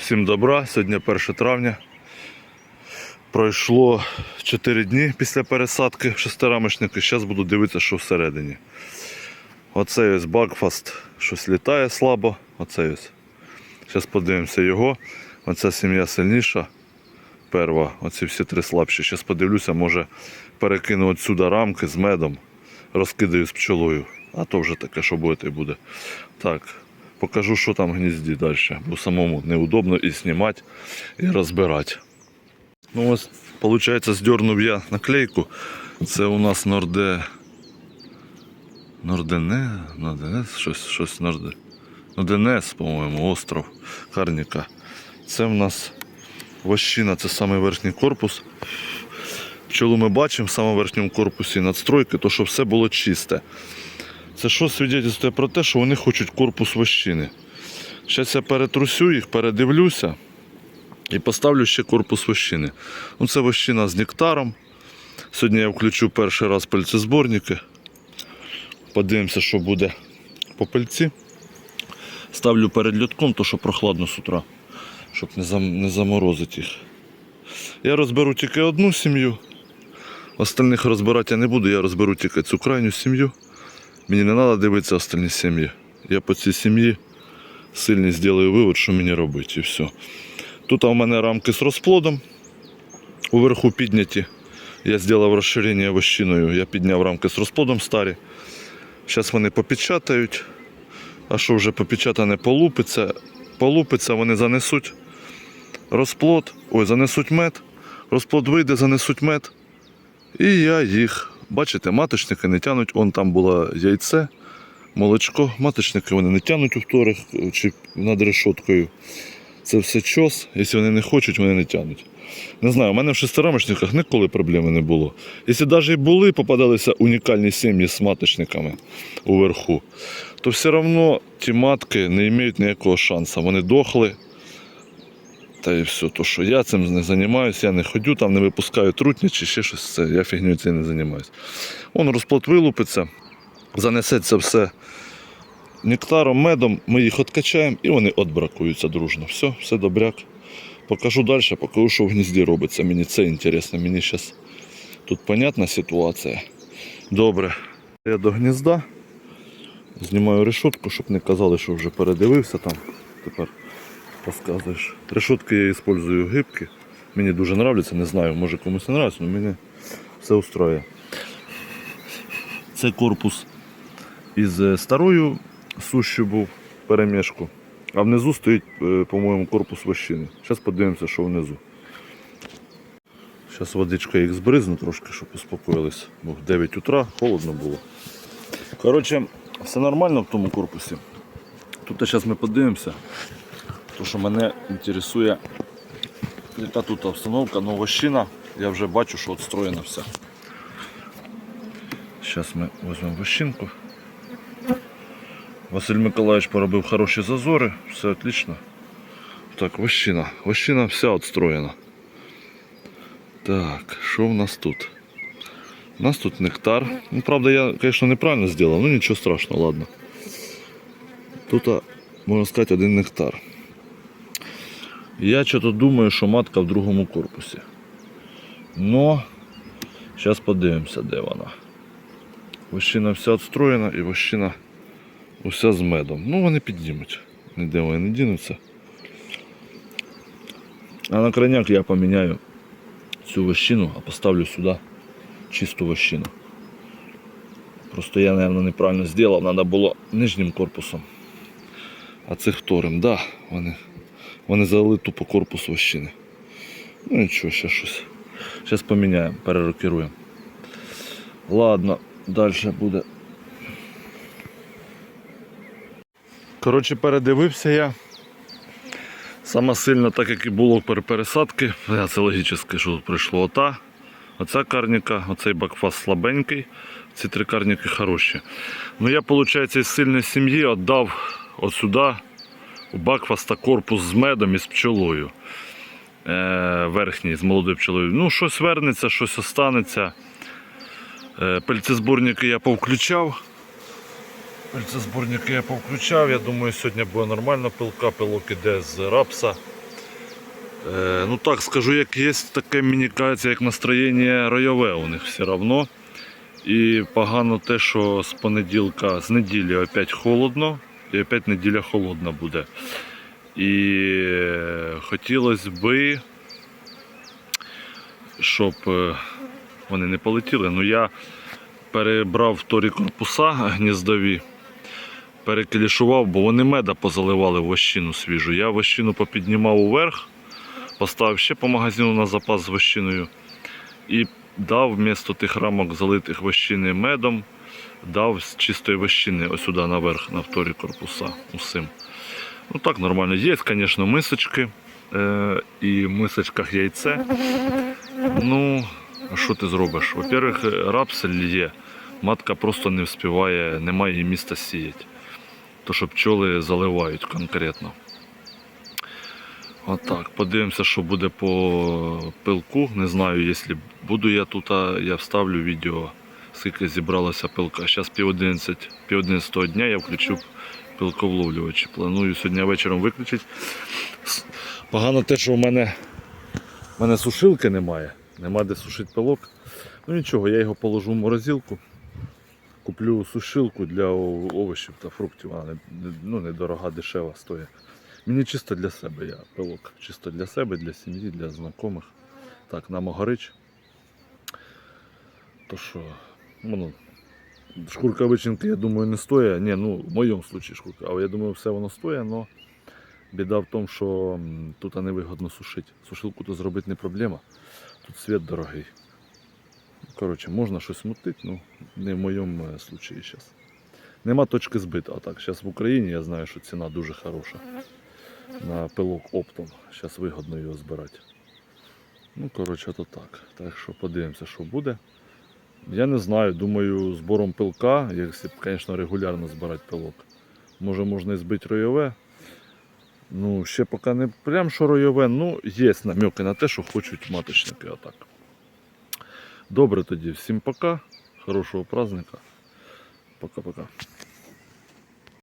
Всім добра, сьогодні 1 травня. Пройшло 4 дні після пересадки в шестирамочники. Зараз буду дивитися, що всередині. Оцей ось Бакфаст щось літає слабо. Оцей ось. Зараз подивимося його. Оця сім'я сильніша. Перва, оці всі три слабші. Зараз подивлюся, може перекину отсюди рамки з медом, розкидаю з пчолою. А то вже таке, що буде, і буде. Так, покажу, що там в гнізді далі. Бо самому неудобно і знімати, і розбирати. Ну ось, виходить, здернув я наклейку. Це у нас Норде. Нордене, Норденес, щось, щось Норде. Норденес, по-моєму, остров Карніка. Це в нас вощина, це самий верхній корпус. Пчолу ми бачимо в самому верхньому корпусі надстройки, то що все було чисте. Це що свідчить про те, що вони хочуть корпус вощини. Зараз я перетрусю їх, передивлюся і поставлю ще корпус вощини. Ну, це вощина з нектаром. Сьогодні я включу перший раз пальцезборники. Подивимося, що буде по пальці. Ставлю перед льотком, то що прохладно з утра, щоб не, заморозити їх. Я розберу тільки одну сім'ю. Остальних розбирати я не буду, я розберу тільки цю крайню сім'ю. Мені не треба дивитися остальні сім'ї. Я по цій сім'ї сильний зроблю вивод, що мені робити, і все. Тут у мене рамки з розплодом. Уверху підняті. Я зробив розширення вощиною. Я підняв рамки з розплодом старі. Зараз вони попечатають. А що вже попечатане полупиться, полупиться, вони занесуть розплод, ой, занесуть мед, розплод вийде, занесуть мед. І я їх, бачите, маточники не тянуть, он там було яйце, молочко. Маточники вони не тянуть у вторих чи над решоткою. Це все чос. Якщо вони не хочуть, вони не тянуть. Не знаю, у мене в шестирамочниках ніколи проблеми не було. Якщо навіть і були, попадалися унікальні сім'ї з маточниками уверху, то все одно ті матки не мають ніякого шансу. Вони дохли. Та і все. То, що я цим не займаюся, я не ходю, там не випускаю трутні чи ще щось. Це. Я фігню цим не займаюся. Вон розплод вилупиться, занесеться все нектаром, медом, ми їх откачаємо і вони отбракуються дружно. Все, все добряк. Покажу далі, покажу, що в гнізді робиться. Мені це інтересно. Мені зараз тут понятна ситуація. Добре. Я до гнізда. Знімаю решетку, щоб не казали, що вже передивився там. Тепер розказуєш. Решетки я використовую гибкі. Мені дуже подобається, не знаю, може комусь не подобається, але мені все устроює. Це корпус із е, старою сущою був перемішку. А внизу стоїть, е, по-моєму, корпус вощини. Зараз подивимося, що внизу. Зараз водичка їх збризну трошки, щоб успокоїлись, бо в 9 утра холодно було. Коротше, все нормально в тому корпусі. Тут зараз ми подивимося. То, що мене інтересує, яка тут обстановка, ну вощина, я вже бачу, що відстроєна вся. Зараз ми візьмемо вощинку. Василь Миколаївич поробив хороші зазори, все отлично. Так, вощина. Вощина вся відстроєна. Так, що в нас тут? У нас тут нектар. Ну, правда, я, звісно, неправильно зробив, ну нічого страшного, ладно. Тут, можна сказати, один нектар. Я що-то думаю, що матка в другому корпусі. Но, зараз подивимося, де вона. Вощина вся відстроєна і вощина уся з медом. Ну, вони піднімуть. Ніде вони не дінуться. А на крайняк я поміняю цю вощину, а поставлю сюди чисту вощину. Просто я, мабуть, неправильно зробив, треба було нижнім корпусом. А це вторим, да, вони, вони залили тупо корпус вощини. Ну нічого, ще щось. Зараз поміняємо, перерокіруємо. Ладно, далі буде. Коротше, передивився я. Саме сильно, так як і було пересадки, це логічно, що прийшло ота. Оця карніка, оцей бакфас слабенький, ці три карніки хороші. Ну я, виходить, із сильної сім'ї віддав от сюди у бакфаста корпус з медом і з пчолою. Е, верхній з молодою пчолою. Ну, щось вернеться, щось останеться. Е, пельцезборники я повключав. Пельцезборники я повключав. Я думаю, сьогодні буде нормально пилка, пилок іде з рапса. Е, ну так, скажу, як є таке, мені кажеться, як настроєння ройове у них все одно. І погано те, що з понеділка, з неділі опять холодно, і опять неділя холодна буде. І е, хотілося би, щоб е, вони не полетіли. Ну я перебрав вторі корпуса гніздові, перекелішував, бо вони меда позаливали вощину свіжу. Я вощину попіднімав уверх, поставив ще по магазину на запас з вощиною і дав вмісто тих рамок залитих вощини медом, дав з чистої вощини ось сюди наверх, на вторі корпуса усім. Ну так, нормально. Є, звісно, мисочки. Е, і в мисочках яйце. Ну, що ти зробиш? Во-первых, рапсель є. Матка просто не вспіває, немає їй міста сіяти. То що пчоли заливають конкретно. Отак, подивимося, що буде по пилку. Не знаю, якщо буду я тут, я вставлю відео, скільки зібралося пилка. Зараз пів 11, пів 11 дня я включу пилковловлювачі. Планую сьогодні вечором виключити. Погано те, що в мене, в мене сушилки немає. Нема де сушити пилок. Ну нічого, я його положу в морозилку. Куплю сушилку для овочів та фруктів. Вона ну, недорога, дешева стоїть. Мені чисто для себе я пилок. Чисто для себе, для сім'ї, для знайомих. Так, на Могорич. То що, ну, шкурка вичинки, я думаю, не стоїть. Ні, ну, в моєму випадку шкурка, але я думаю, все воно стоїть, але біда в тому, що тут невигодно сушити. Сушилку то зробити не проблема. Тут світ дорогий. Коротше, можна щось мутити, ну не в моєму е, случаї зараз. Нема точки збиту. А так, зараз в Україні я знаю, що ціна дуже хороша на пилок оптом. Зараз вигодно його збирати. Ну, коротше, то так. Так що подивимося, що буде. Я не знаю, думаю, збором пилка, якщо б, звісно, регулярно збирати пилок, може можна і збити ройове. Ну, ще поки не прям що ройове, ну, є намеки на те, що хочуть маточники отак. Добре тоді, всім пока. Хорошого праздника. Пока-пока.